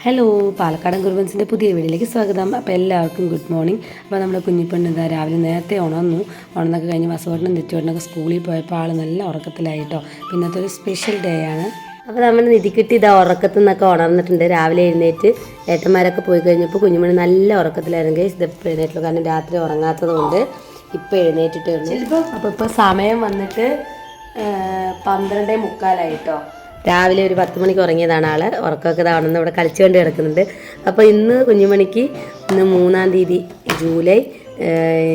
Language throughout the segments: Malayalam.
ഹലോ പാലക്കാടൻ ഗുരുവൻസിന്റെ പുതിയ വീഡിയോയിലേക്ക് സ്വാഗതം. അപ്പോൾ എല്ലാവർക്കും ഗുഡ് മോർണിംഗ് അപ്പോൾ നമ്മുടെ കുഞ്ഞിപ്പെണ്ണ് ഇതാ രാവിലെ നേരത്തെ ഉണർന്നു. ഉണർന്നൊക്കെ കഴിഞ്ഞ് വസവട്ടനും തെറ്റുവട്ടനൊക്കെ സ്കൂളിൽ പോയപ്പോൾ ആൾ നല്ല ഉറക്കത്തിലായിട്ടോ. പിന്നത്തെ ഒരു സ്പെഷ്യൽ ഡേ ആണ്. അപ്പോൾ നമ്മൾ നിധിക്കിട്ടി ഇതാ ഉറക്കത്തിൽ നിന്നൊക്കെ ഉണർന്നിട്ടുണ്ട്. രാവിലെ എഴുന്നേറ്റ് ഏട്ടന്മാരൊക്കെ പോയി കഴിഞ്ഞപ്പോൾ കുഞ്ഞുമണി നല്ല ഉറക്കത്തിലായിരുന്നു കേസ് ഇതിപ്പോൾ എഴുന്നേറ്റുള്ളൂ. കാരണം രാത്രി ഉറങ്ങാത്തതുകൊണ്ട് ഇപ്പോൾ എഴുന്നേറ്റിട്ടേ ഉള്ളൂ. അപ്പോൾ ഇപ്പോൾ സമയം വന്നിട്ട് പന്ത്രണ്ടേ മുക്കാലായിട്ടോ. രാവിലെ ഒരു പത്ത് മണിക്ക് ഉറങ്ങിയതാണ് ആൾ. ഉറക്കമൊക്കെ ഇതാണെന്ന് ഇവിടെ കളിച്ചുകൊണ്ട് കിടക്കുന്നുണ്ട്. അപ്പോൾ ഇന്ന് കുഞ്ഞുമണിക്ക് ഇന്ന് മൂന്നാം തീയതി ജൂലൈ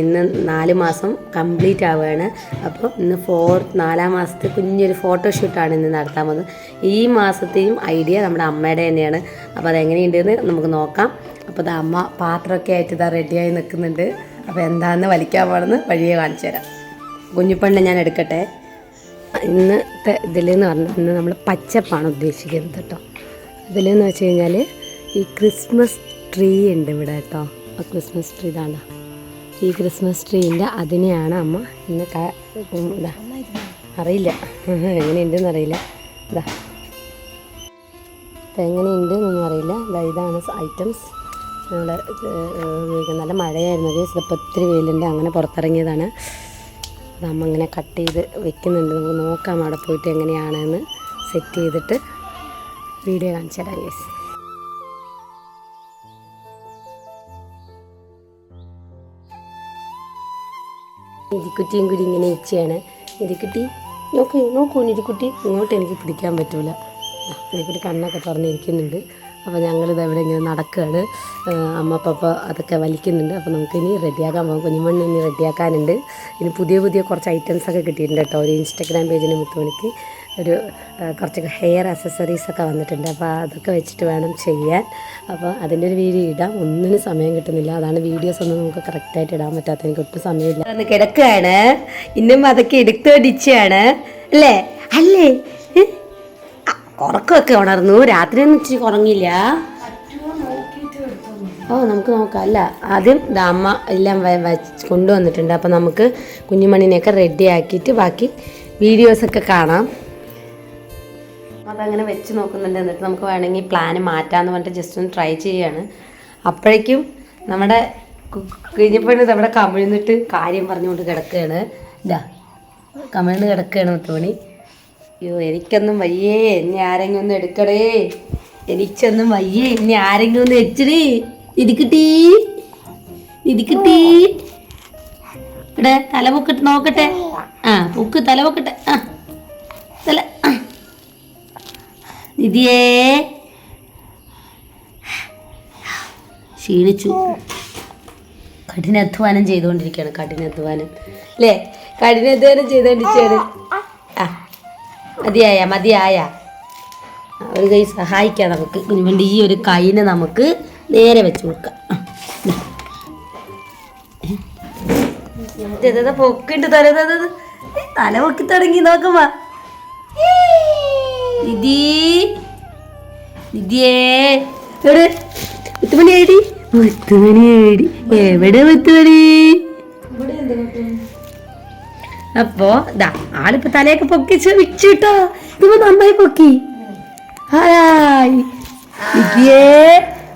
ഇന്ന് നാല് മാസം കംപ്ലീറ്റ് ആവുകയാണ്. അപ്പോൾ ഇന്ന് ഫോർ നാലാം മാസത്തെ കുഞ്ഞൊരു ഫോട്ടോഷൂട്ടാണ് ഇന്ന് നടത്താൻ പോകുന്നത്. ഈ മാസത്തെയും ഐഡിയ നമ്മുടെ അമ്മയുടെ തന്നെയാണ്. അപ്പോൾ അതെങ്ങനെയുണ്ടെന്ന് നമുക്ക് നോക്കാം. അപ്പോൾ അത് അമ്മ പാത്രമൊക്കെ ആയിട്ട് ഇതാ റെഡിയായി നിൽക്കുന്നുണ്ട്. അപ്പോൾ എന്താണെന്ന് വലിക്കാൻ പോകണമെന്ന് വഴിയെ കാണിച്ചു തരാം. കുഞ്ഞിപ്പണ്ണ് ഞാൻ എടുക്കട്ടെ? ഇന്നത്തെ ഇതിലെന്ന് പറഞ്ഞാൽ ഇന്ന് നമ്മൾ പച്ചപ്പാണ് ഉദ്ദേശിക്കുന്നത് കേട്ടോ. ഇതിലെന്ന് വെച്ച് കഴിഞ്ഞാൽ ഈ ക്രിസ്മസ് ട്രീ ഉണ്ട് ഇവിടെ കേട്ടോ. ആ ക്രിസ്മസ് ട്രീ ഇതാണ് ഈ ക്രിസ്മസ് ട്രീന്റെ അതിനെയാണ് അമ്മ ഇന്ന് ഇതാ. അറിയില്ല. എങ്ങനെയുണ്ടെന്ന് അറിയില്ല. ഇതാ. ഇപ്പം എങ്ങനെയുണ്ടെന്നൊന്നും അറിയില്ല. ഇതാ ഇതാണ് ഐറ്റംസ്. ഉപയോഗിക്കുന്നത് നല്ല മഴയായിരുന്നു. കേസ് ഇപ്പം ഒത്തിരി വെയിലുണ്ട്. അങ്ങനെ പുറത്തിറങ്ങിയതാണ്. അമ്മ ഇങ്ങനെ കട്ട് ചെയ്ത് വെക്കുന്നുണ്ട്. നമുക്ക് നോക്കാം അവിടെ പോയിട്ട് എങ്ങനെയാണെന്ന് സെറ്റ് ചെയ്തിട്ട് വീഡിയോ കാണിച്ചു തരാം ഗേസ് നിധിക്കുറ്റിയും കൂടി ഇങ്ങനെ ഇച്ചയാണ് നിധിക്കുട്ടി നോക്കൂ നോക്കൂ നിധിക്കുട്ടി ഇങ്ങോട്ട് എനിക്ക് പിടിക്കാൻ പറ്റൂല. നിധിക്കുട്ടി കണ്ണൊക്കെ തുറന്നിരിക്കുന്നുണ്ട് അപ്പോൾ ഞങ്ങളിത് ഇവിടെ ഇങ്ങനെ നടക്കുകയാണ് അമ്മ പപ്പ അതൊക്കെ വലിക്കുന്നുണ്ട്. അപ്പോൾ നമുക്ക് ഇനി റെഡിയാക്കാൻ പോകാം കുഞ്ഞുമണ്ണ് ഇനി റെഡിയാക്കാനുണ്ട്. ഇനി പുതിയ പുതിയ കുറച്ച് ഐറ്റംസ് ഒക്കെ കിട്ടിയിട്ടുണ്ട് കേട്ടോ. ഒരു ഇൻസ്റ്റഗ്രാം പേജിന് മുത്തുമണിക്ക്. ഒരു കുറച്ച് ഹെയർ അക്സസറീസ് ഒക്കെ വന്നിട്ടുണ്ട്. അപ്പോൾ അതൊക്കെ വെച്ചിട്ട് വേണം ചെയ്യാൻ. അപ്പോൾ അതിന്റെ ഒരു വീഡിയോ ഇടാം. ഒന്നിനും സമയം കിട്ടുന്നില്ല. അതാണ് വീഡിയോസ് ഒന്നും നമുക്ക് കറക്റ്റായിട്ട് ഇടാൻ പറ്റാത്ത. എനിക്ക് ഒട്ടും സമയമില്ല. കിടക്കുകയാണ് ഇന്നും അതൊക്കെ എടുത്തോടിച്ചാണ് അല്ലേ? അല്ലേ? ഉറക്കമൊക്കെ ഉണർന്നു. രാത്രി ഒന്നും ഇച്ചിരി ഉറങ്ങില്ല ഓ നമുക്ക് നോക്കാം. അല്ല ആദ്യം ദാ അമ്മ എല്ലാം കൊണ്ടുവന്നിട്ടുണ്ട്. അപ്പോൾ നമുക്ക് കുഞ്ഞുമണിനെയൊക്കെ റെഡി ആക്കിയിട്ട് ബാക്കി വീഡിയോസൊക്കെ കാണാം. അതങ്ങനെ വെച്ച് നോക്കുന്നുണ്ട് എന്നിട്ട് നമുക്ക് വേണമെങ്കിൽ പ്ലാന് മാറ്റാമെന്ന് പറഞ്ഞിട്ട് ജസ്റ്റ് ഒന്ന് ട്രൈ ചെയ്യാണ്. അപ്പോഴേക്കും നമ്മുടെ കുഞ്ഞിപ്പണി നമ്മുടെ കമിഴ്ന്നിട്ട് കാര്യം പറഞ്ഞുകൊണ്ട് കിടക്കുകയാണ്. ഇതാ കമിഴ്ന്ന് കിടക്കുകയാണ് മുത്തുമണി അയ്യോ എനിക്കൊന്നും വയ്യേ. എന്നെ ആരെങ്കിലും ഒന്ന് എടുക്കടേ. എനിക്കൊന്നും വയ്യേ. എന്നെ ആരെങ്കിലും ഒന്ന് വെച്ചടേ. ഇരിക്കട്ടീ ഇരിക്കട്ടീ ഇവിടെ തല പൊക്കട്ടെ നോക്കട്ടെ. ആ പൊക്ക് തല പൊക്കട്ടെ. ആ തല. നിധിയേ. ക്ഷീണിച്ചു. കഠിനാധ്വാനം ചെയ്തുകൊണ്ടിരിക്കുകയാണ് കഠിനാധ്വാനം. അല്ലേ? കഠിനാധ്വാനം ചെയ്തുകൊണ്ടിരിക്കുകയാണ്. മതിയായ മതിയായ. ഒരു കൈ സഹായിക്കാം നമുക്ക്. വേണ്ടി ഈ ഒരു കൈനെ നമുക്ക് നേരെ വെച്ച് കൊടുക്കാം. പൊക്കിണ്ട്. ഏ, തല പൊക്കി തുടങ്ങി നോക്കുമ്പോ. നിധി. നിധിയേ. എവിടെ? മുത്തുമണി എഴുതി മുത്തുമണി എഴുതി എവിടെ മുത്തുമണി? അപ്പോ ദാ ആളിപ്പോ തലയൊക്കെ പൊക്കി വെച്ചു കേട്ടോ ഇപ്പൊ നന്നായി പൊക്കി.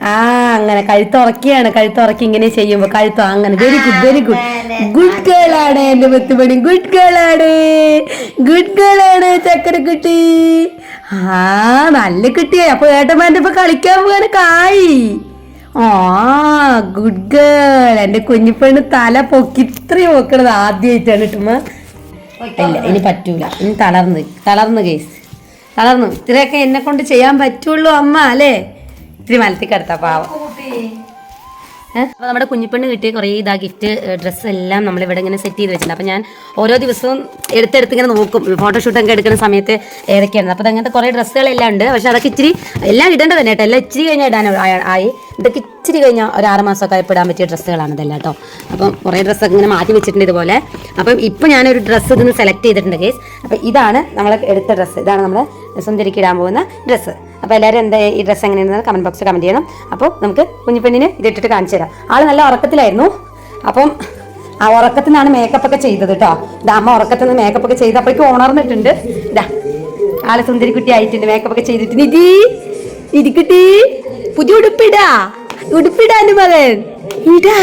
ആ അങ്ങനെ കഴുത്തുറക്കിയാണ്. കഴുത്തുറക്കി ഇങ്ങനെ ചെയ്യുമ്പോ കഴുത്തോ അങ്ങനെ very good very good good girl ആണ് എന്റെ മുത്തുമണി ഗുഡ് ഗേൾ ആണ്. ഗുഡ് ഗേൾ ആണ് ചക്കര കുട്ടി ആ നല്ല കുട്ടിയായി അപ്പൊ ഏട്ടന്മാരുടെ ഇപ്പൊ കളിക്കാൻ പോകാനൊക്കെ ആയി ആ ഗുഡ് ഗേൾ എന്റെ കുഞ്ഞിപ്പെണ്ണ് തല പൊക്കി ഇത്രയും പൊക്കണത് ആദ്യമായിട്ടാണ് കിട്ടുമ്പോ ഇല്ല ഇനി പറ്റൂല. ഇനി തളർന്ന് തളർന്ന് കേസ് തളർന്നു. ഇത്രയൊക്കെ എന്നെ കൊണ്ട് ചെയ്യാൻ പറ്റുള്ളൂ അമ്മ അല്ലേ? ഇത്തിരി മലത്തി കിടത്താ പാവം. അപ്പോൾ നമ്മുടെ കുഞ്ഞിപ്പെണ്ണ് കിട്ടിയ കുറേ ഇതാ ഗിഫ്റ്റ് ഡ്രസ്സ് എല്ലാം നമ്മൾ ഇവിടെ ഇങ്ങനെ സെറ്റ് ചെയ്ത് വെച്ചിട്ടുണ്ട്. അപ്പോൾ ഞാൻ ഓരോ ദിവസവും എടുത്തെടുത്ത് ഇങ്ങനെ നോക്കും. ഫോട്ടോഷൂട്ട് ഫോട്ടോഷൂട്ടൊക്കെ എടുക്കുന്ന സമയത്ത് ഏതൊക്കെയാണ് അപ്പോൾ അങ്ങനത്തെ കുറേ ഡ്രസ്സുകളെല്ലാം ഉണ്ട്. പക്ഷെ അതൊക്കെ ഇച്ചിരി എല്ലാം ഇടേണ്ടത് തന്നെ കേട്ടോ. എല്ലാം ഇച്ചിരി കഴിഞ്ഞാൽ ഇടാൻ ആയി. ഇതൊക്കെ ഇച്ചിരി കഴിഞ്ഞാൽ ഒരു ആറ് മാസമൊക്കെ ആയപ്പോൾ ഇടാൻ പറ്റിയ ഡ്രസ്സുകളാണ് ഇതെല്ലാം കേട്ടോ. അപ്പം കുറേ ഡ്രസ്സൊക്കെ ഇങ്ങനെ മാറ്റി വെച്ചിട്ടുണ്ട് ഇതുപോലെ. അപ്പം ഇപ്പം ഞാനൊരു ഡ്രസ്സ് ഇതിന് സെലക്ട് ചെയ്തിട്ടുണ്ട് കേസ് അപ്പോൾ ഇതാണ് നമ്മൾ എടുത്ത ഡ്രസ്സ് ഇതാണ് നമ്മൾ സുന്ദരിക്ക് ഇടാൻ പോകുന്ന ഡ്രസ്സ് അപ്പോൾ എല്ലാവരും എന്താ ഈ ഡ്രസ്സ് എങ്ങനെയാണെന്ന് കമന്റ് ബോക്സിൽ കമന്റ് ചെയ്യണം. അപ്പോൾ നമുക്ക് കുഞ്ഞിപ്പെണ്ണിന് ഇതിട്ടിട്ട് കാണിച്ചു തരാം. ആൾ നല്ല ഉറക്കത്തിലായിരുന്നു. അപ്പം ആ ഉറക്കത്തിൽ നിന്നാണ് മേക്കപ്പ് ഒക്കെ ചെയ്തത് കേട്ടോ ഇതാ അമ്മ ഉറക്കത്തിൽ നിന്ന് മേക്കപ്പ് ഒക്കെ ചെയ്ത് അപ്പോഴേക്കും ഉണർന്നിട്ടുണ്ട് ഇതാ ആൾ സുന്ദരിക്കുട്ടി ആയിട്ടുണ്ട്. മേക്കപ്പ് ഒക്കെ ചെയ്തിട്ട്. നിധി ഇരിക്കട്ടി പുതിയ ഉടുപ്പിടാ. ഉടുപ്പിടാ മകൻ. ഇടാ.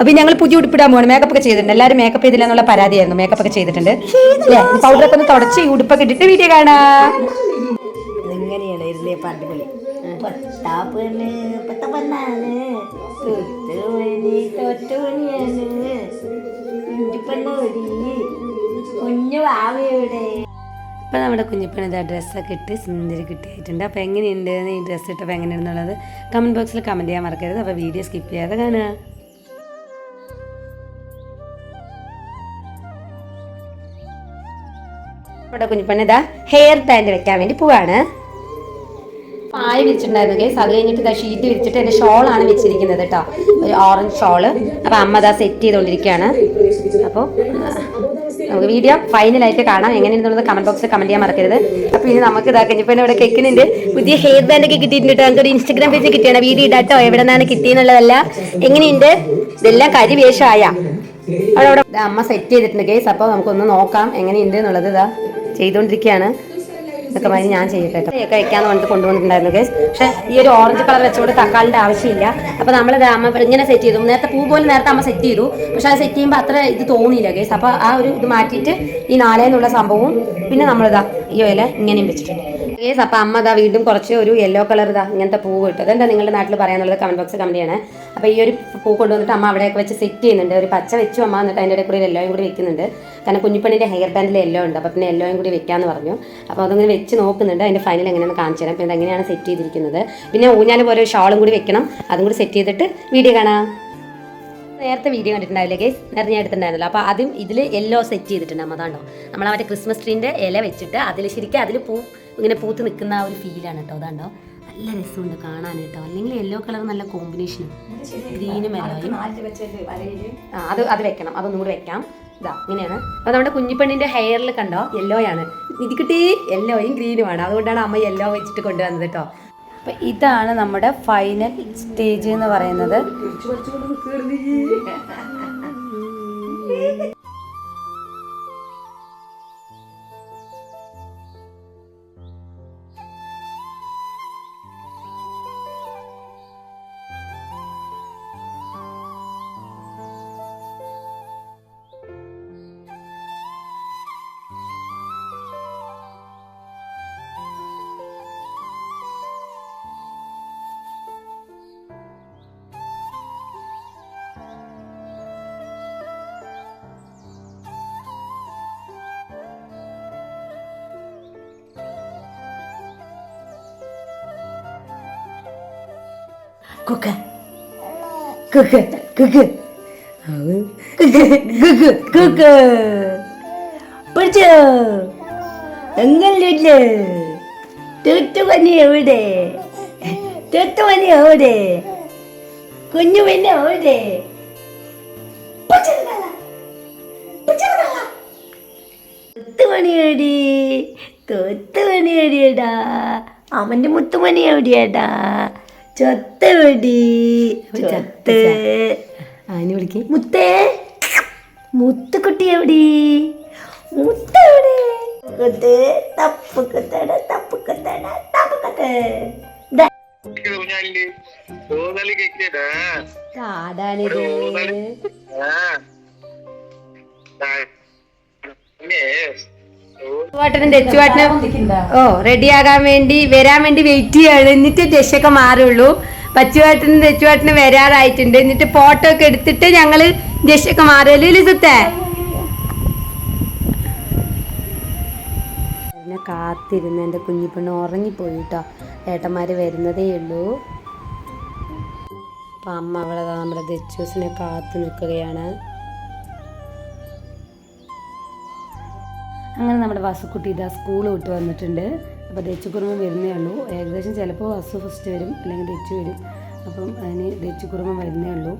അപ്പൊ ഞങ്ങൾ പുതിയ ഉടുപ്പിടാൻ പോകണം മേക്കപ്പ് ഒക്കെ ചെയ്തിട്ടുണ്ട്. എല്ലാവരും മേക്കപ്പ് ചെയ്തില്ല എന്നുള്ള പരാതിയായിരുന്നു. മേക്കപ്പ് ഒക്കെ ചെയ്തിട്ടുണ്ട്. പൗഡറൊക്കെ ഒന്ന് തുടച്ച് ഈ ഉടുപ്പൊക്കെ ഇട്ടിട്ട് വീഡിയോ കാണാം. ഇങ്ങനെയാണ് ഇരുന്നേ പെണ്ണാണ് പൊട്ടാപ്പണ് പൊട്ടപ്പണ്ണാണ് തൊട്ടുമണി തൊട്ടുമണിയാണ് ഇഞ്ചിപ്പണ്ണോടി കുഞ്ഞു വാവയുടെ. അപ്പോൾ നമ്മുടെ കുഞ്ഞിപ്പണി ഇതാ ഡ്രസ്സൊക്കെ ഇട്ട് സുന്ദരി കിട്ടിയിട്ടുണ്ട് അപ്പോൾ എങ്ങനെയുണ്ട് ഈ ഡ്രസ്സ് ഇട്ടപ്പോൾ എങ്ങനെയുണ്ടെന്നുള്ളത് കമന്റ് ബോക്സിൽ കമന്റ് ചെയ്യാൻ മറക്കരുത്. അപ്പോൾ വീഡിയോ സ്കിപ്പ് ചെയ്യാതെ കാണുക. ഇവിടെ കുഞ്ഞിപ്പണ്ണ ഇതാ ഹെയർ ബാൻഡ് വെക്കാൻ വേണ്ടി പോവാണ്. പായ വിരിച്ചിട്ടുണ്ടായിരുന്നു കേസ് അത് കഴിഞ്ഞിട്ട് ഷീറ്റ് വിരിച്ചിട്ട് എന്റെ ഷോളാണ് വെച്ചിരിക്കുന്നത് കേട്ടോ. ഒരു ഓറഞ്ച് ഷോൾ. അപ്പോൾ അമ്മ അതാ സെറ്റ് ചെയ്തുകൊണ്ടിരിക്കുകയാണ് അപ്പോൾ നമുക്ക് വീഡിയോ ഫൈനലായിട്ട് കാണാം. എങ്ങനെയാണെന്നുള്ളത് കമന്റ് ബോക്സിൽ കമന്റ് ചെയ്യാൻ മറക്കരുത്. അപ്പോൾ ഇനി നമുക്ക് ഇതാ കഴിഞ്ഞപ്പോൾ ഇവിടെ കേൾക്കുന്നുണ്ട് പുതിയ ഹെയർ ബാൻഡ് ഒക്കെ കിട്ടിയിട്ടുണ്ട് കേട്ടോ. നമുക്കൊരു ഇൻസ്റ്റാഗ്രാം പേജിൽ കിട്ടിയാണ്. വീഡിയോ ഇടാട്ടോ. എവിടെ നിന്നാണ് കിട്ടിയെന്നുള്ളതല്ല. എങ്ങനെയുണ്ട്? ഇതെല്ലാം കരിവേഷമായ. അവിടെ അവിടെ. അമ്മ സെറ്റ് ചെയ്തിട്ടുണ്ട് കേസ് അപ്പോൾ നമുക്കൊന്ന് നോക്കാം എങ്ങനെയുണ്ട് എന്നുള്ളത് ഇതാ ചെയ്തുകൊണ്ടിരിക്കുകയാണ് ഇതൊക്കെ മതി ഞാൻ ചെയ്യട്ടെ ഒക്കെ വെക്കാന്ന് പറഞ്ഞിട്ട് കൊണ്ടുവന്നിട്ടുണ്ടായിരുന്നു കേസ് പക്ഷേ ഈ ഒരു ഓറഞ്ച് കളർ വെച്ചുകൊണ്ട് തക്കാളിന്റെ ആവശ്യമില്ല. അപ്പോൾ നമ്മൾ അമ്മ ഇങ്ങനെ സെറ്റ് ചെയ്തു. നേരത്തെ പൂ പോലെ നേരത്തെ അമ്മ സെറ്റ് ചെയ്തു. പക്ഷേ അത് സെറ്റ് ചെയ്യുമ്പോൾ അത്ര ഇത് തോന്നിയില്ല കേസ് അപ്പോൾ ആ ഒരു ഇത് മാറ്റിയിട്ട് ഈ നാലേന്നുള്ള സംഭവവും പിന്നെ നമ്മളിതാ ഈ ഇല ഇങ്ങനെയും വെച്ചിട്ടുണ്ട്. കേസ് അപ്പം അമ്മ ഇതാ വീണ്ടും കുറച്ച് ഒരു യെല്ലോ കളർ ഇതാ ഇങ്ങനത്തെ പൂവ് ഇട്ടു. അതെന്താ നിങ്ങളുടെ നാട്ടിൽ പറയാനുള്ളത് കമന്റ് ബോക്സ് കമന്റ് ചെയ്യണേ. അപ്പോൾ ഈ ഒരു പൂ കൊണ്ടുവന്നിട്ട് അമ്മ അവിടെയൊക്കെ വെച്ച് സെറ്റ് ചെയ്യുന്നുണ്ട്. ഒരു പച്ച വെച്ചു അമ്മ എന്നിട്ട് അതിന്റെ ഇടയിൽ കൂടി യെല്ലോയും കൂടി വെക്കുന്നുണ്ട്. കാരണം കുഞ്ഞിപ്പണിന്റെ ഹെയർ ബാൻഡിൽ യെല്ലോ ഉണ്ട്. അപ്പോൾ പിന്നെ യെല്ലോയും കൂടി വെക്കാമെന്ന് പറഞ്ഞു. അപ്പോൾ അതങ്ങനെ വെച്ച് നോക്കുന്നുണ്ട്. അതിന്റെ ഫൈനൽ എങ്ങനെയാണ് കാണിച്ചു തരാം. പിന്നെ എങ്ങനെയാണ് സെറ്റ് ചെയ്തിരിക്കുന്നത്. പിന്നെ ഊഞ്ഞാൽ പോലെ ഒരു ഷാളും കൂടി വെക്കണം. അതും കൂടി സെറ്റ് ചെയ്തിട്ട് വീഡിയോ കാണാം. നേരത്തെ വീഡിയോ കണ്ടിട്ടുണ്ടാവില്ലേ ഗേസ് നേരത്തെ ഞാൻ എടുത്തിട്ടുണ്ടായിരുന്നല്ലോ. അപ്പോൾ അതും ഇതിൽ യെല്ലോ സെറ്റ് ചെയ്തിട്ടുണ്ട് അമ്മ. അതാണ്ടോ നമ്മൾ മറ്റേ ക്രിസ്മസ് ട്രീന്റെ ഇല വെച്ചിട്ട് അതിൽ ശരിക്കും അതിൽ പൂ ഇങ്ങനെ പൂത്ത് നിൽക്കുന്ന ആ ഒരു ഫീലാണ് കേട്ടോ അതാണ്ടോ? നല്ല രസമുണ്ട് കാണാൻ കേട്ടോ അല്ലെങ്കിൽ യെല്ലോ കളർ നല്ല കോമ്പിനേഷൻ ഗ്രീനും യെല്ലോയും ആ അത് അത് വെക്കണം. അതൊന്നും കൂടി വെക്കാം. ഇതാ ഇങ്ങനെയാണ്. അപ്പോൾ നമ്മുടെ കുഞ്ഞിപ്പെണ്ണിന്റെ ഹെയറിൽ കണ്ടോ? യെല്ലോ ആണ്. ഇത് കിട്ടി യെല്ലോയും ഗ്രീനുമാണ് അതുകൊണ്ടാണ് അമ്മ യെല്ലോ വെച്ചിട്ട് കൊണ്ടുവന്നത് കേട്ടോ അപ്പോൾ ഇതാണ് നമ്മുടെ ഫൈനൽ സ്റ്റേജ് എന്ന് പറയുന്നത്. കുക്ക്. കുക്ക് കുക്ക്. കുക്ക് കുക്ക് പിടിച്ചോ. എങ്ങനെയില്ലേ തൂത്തുപനി എവിടെ? തെത്തുപനി എവിടെ? കുഞ്ഞു മുത്തുമണി എവിടെ? തൊത്തുമണി എവിടെയാടാ? അവന്റെ മുത്തുമണി എവിടെയാടാ? ചൊത്ത് ആ ഇനി വിളിക്ക്. മുത്തേ. മുത്തുക്കുട്ടി എവിടെ? മുത്തെവിടെ കുത്ത് തപ്പ് കുത്തട തപ്പ് കുത്തട തപ്പ് കുത്ത് ഊഞ്ഞാലിൽ ഊന്നൽ കേക്കടാ ആടാണിത് ആ പിന്നെ ചുവാട്ടനും തെച്ചുവാട്ടനും ഓ റെഡിയാകാൻ വേണ്ടി വരാൻ വേണ്ടി വെയിറ്റ് ചെയ്യാണ്. എന്നിട്ട് ജഷൊക്കെ മാറുള്ളൂ. പച്ചുവാട്ടനും തെച്ചുവാട്ടനും വരാറായിട്ടുണ്ട്. എന്നിട്ട് ഫോട്ടോ ഒക്കെ എടുത്തിട്ട് ഞങ്ങൾ ജഷൊക്കെ മാറുമല്ലോ ലിസത്തെ? എന്നെ കാത്തിരുന്ന് എന്റെ കുഞ്ഞിപ്പെണ്ണ് ഉറങ്ങിപ്പോയി കേട്ടോ ഏട്ടന്മാർ വരുന്നതേ ഉള്ളൂ. അപ്പം അമ്മ അവിടെ ദാ നമ്മുടെ ദച്ചൂസിനെ കാത്തു നിൽക്കുകയാണ്. അങ്ങനെ നമ്മുടെ വസുക്കുട്ടി ഇതാ സ്കൂൾ വിട്ട് വന്നിട്ടുണ്ട്. അപ്പോൾ ദച്ചുക്കുറുമ്പം വരുന്നേ ഉള്ളൂ. ഏകദേശം ചിലപ്പോൾ വസു ഫസ്റ്റ് വരും അല്ലെങ്കിൽ ദച്ചു വരും. അപ്പം അതിന് ദച്ചുക്കുറുമ്പം വരുന്നേ ഉള്ളൂ.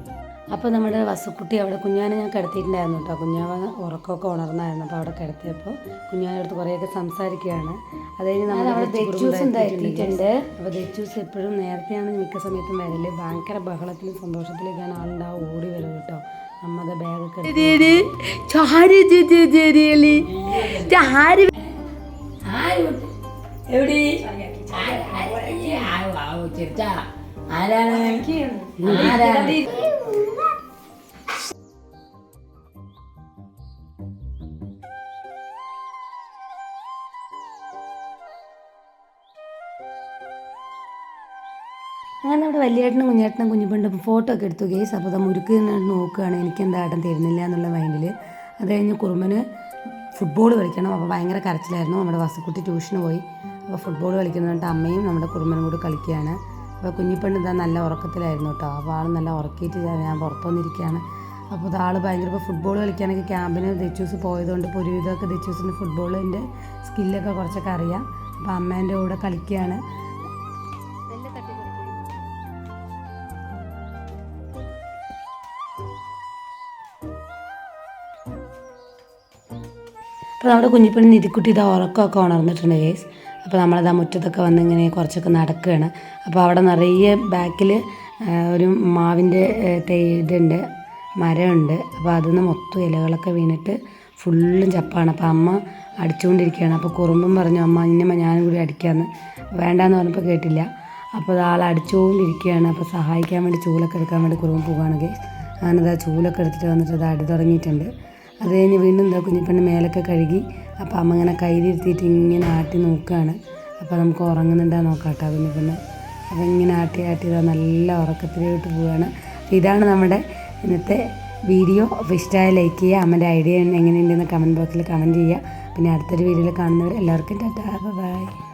അപ്പോൾ നമ്മുടെ വസുക്കുട്ടി അവിടെ കുഞ്ഞാനെ ഞാൻ കിടത്തിയിട്ടുണ്ടായിരുന്നു കേട്ടോ. കുഞ്ഞാവ ഉറക്കമൊക്കെ ഉണർന്നായിരുന്നു. അപ്പോൾ അവിടെ കിടത്തിയപ്പോൾ കുഞ്ഞാന്റെ അടുത്ത് കുറേയൊക്കെ സംസാരിക്കുകയാണ്. അതായത് നമ്മൾ അവിടെ എത്തിയിട്ടുണ്ട് അപ്പോൾ ദച്ചൂസ് എപ്പോഴും നേരത്തെയാണ് മിക്ക സമയത്തും വരൽ. ഭയങ്കര ബഹളത്തിലും സന്തോഷത്തിലൊക്കെയാണ് ആളുണ്ടാവും ഓടി വരും കേട്ടോ. അമ്മയുടെ ബാഗൊക്കെ എവിടെ ചിരിച്ചാ ആരാണ് ആരാണ്? അങ്ങനെ നമ്മുടെ വലിയേട്ടനും കുഞ്ഞേട്ടനും കുഞ്ഞുപെണ്ണും ഫോട്ടോ ഒക്കെ എടുത്തു. കേസ് അപ്പോൾ അത് മുറുക്ക് നോക്കുകയാണ് എനിക്ക് എന്താ ഏട്ടൻ തരുന്നില്ല എന്നുള്ള മൈൻഡിൽ അത് കഴിഞ്ഞ് കുറുമ്പന് ഫുട്ബോൾ കളിക്കണം. അപ്പോൾ ഭയങ്കര കരച്ചിലായിരുന്നു. നമ്മുടെ വസുക്കുട്ടി ട്യൂഷന് പോയി. അപ്പോൾ ഫുട്ബോൾ കളിക്കുന്നതുകൊണ്ട് അമ്മയും നമ്മുടെ കുടുംബനും കൂടി കളിക്കുകയാണ്. അപ്പോൾ കുഞ്ഞിപ്പെണ്ണ് ഇതാ നല്ല ഉറക്കത്തിലായിരുന്നു കേട്ടോ. അപ്പോൾ ആൾ നല്ല ഉറക്കിയിട്ട് ഞാൻ- പുറത്തു വന്നിരിക്കുകയാണ്. അപ്പോൾ ഇതാൾ ഭയങ്കര ഇപ്പോൾ ഫുട്ബോൾ കളിക്കാനൊക്കെ ക്യാമ്പിന് ദച്ചൂസ് പോയതുകൊണ്ട് ഇപ്പോൾ ഒരുവിധമൊക്കെ ദച്ചൂസിന്റെ ഫുട്ബോളിന്റെ സ്കില്ലൊക്കെ കുറച്ചൊക്കെ അറിയാം. അപ്പോൾ അമ്മേന്റെ കൂടെ കളിക്കുകയാണ്. അപ്പോൾ നമ്മുടെ കുഞ്ഞിപ്പണി നിധിക്കുട്ടി ഇതാ ഉറക്കമൊക്കെ ഉണർന്നിട്ടുണ്ട് കേസ് അപ്പോൾ നമ്മളത് ആ മുറ്റത്തൊക്കെ വന്ന് ഇങ്ങനെ കുറച്ചൊക്കെ നടക്കുകയാണ്. അപ്പോൾ അവിടെ നിറയെ ബാക്കിൽ ഒരു മാവിന്റെ തൈ ഇതുണ്ട് മരമുണ്ട്. അപ്പോൾ അതിൽ നിന്ന് മൊത്തം ഇലകളൊക്കെ വീണിട്ട് ഫുള്ളും ചപ്പാണ്. അപ്പോൾ അമ്മ അടിച്ചുകൊണ്ടിരിക്കുകയാണ്. അപ്പോൾ കുറുമ്പും പറഞ്ഞു അമ്മ ഇന്നമ്മ ഞാനും കൂടി അടിക്കാമെന്ന് വേണ്ടാന്ന് പറഞ്ഞപ്പോൾ കേട്ടില്ല. അപ്പോൾ അത് ആൾ അടിച്ചുകൊണ്ടിരിക്കുകയാണ്. അപ്പോൾ സഹായിക്കാൻ വേണ്ടി ചൂലൊക്കെ എടുക്കാൻ വേണ്ടി കുറുമ്പ് പോവുകയാണ് അങ്ങനെ അങ്ങനത് ആ ചൂലൊക്കെ എടുത്തിട്ട് വന്നിട്ട് അത് അടി തുടങ്ങിയിട്ടുണ്ട്. അത് കഴിഞ്ഞ് വീണ്ടും എന്താ കുഞ്ഞിപ്പെണ്ണ് മേലൊക്കെ കഴുകി അപ്പോൾ അമ്മ ഇങ്ങനെ കയ്യിലിരുത്തിയിട്ട് ഇങ്ങനെ ആട്ടി നോക്കുകയാണ് അപ്പോൾ നമുക്ക് ഉറങ്ങുന്നുണ്ടാ നോക്കാം കേട്ടോ കുഞ്ഞിപ്പണ്ണ്. അപ്പോൾ ഇങ്ങനെ ആട്ടി ആട്ടി നല്ല ഉറക്കത്തിലോട്ട് പോവുകയാണ് ഇതാണ് നമ്മുടെ ഇന്നത്തെ വീഡിയോ. അപ്പോൾ ഇഷ്ടമായ ലൈക്ക് ചെയ്യുക അമ്മന്റെ ഐഡിയ എങ്ങനെയുണ്ടെന്ന് കമന്റ് ബോക്സിൽ കമന്റ് ചെയ്യുക. പിന്നെ അടുത്തൊരു വീഡിയോയിൽ കാണുന്നവർ എല്ലാവർക്കും ടാറ്റാ. ബൈ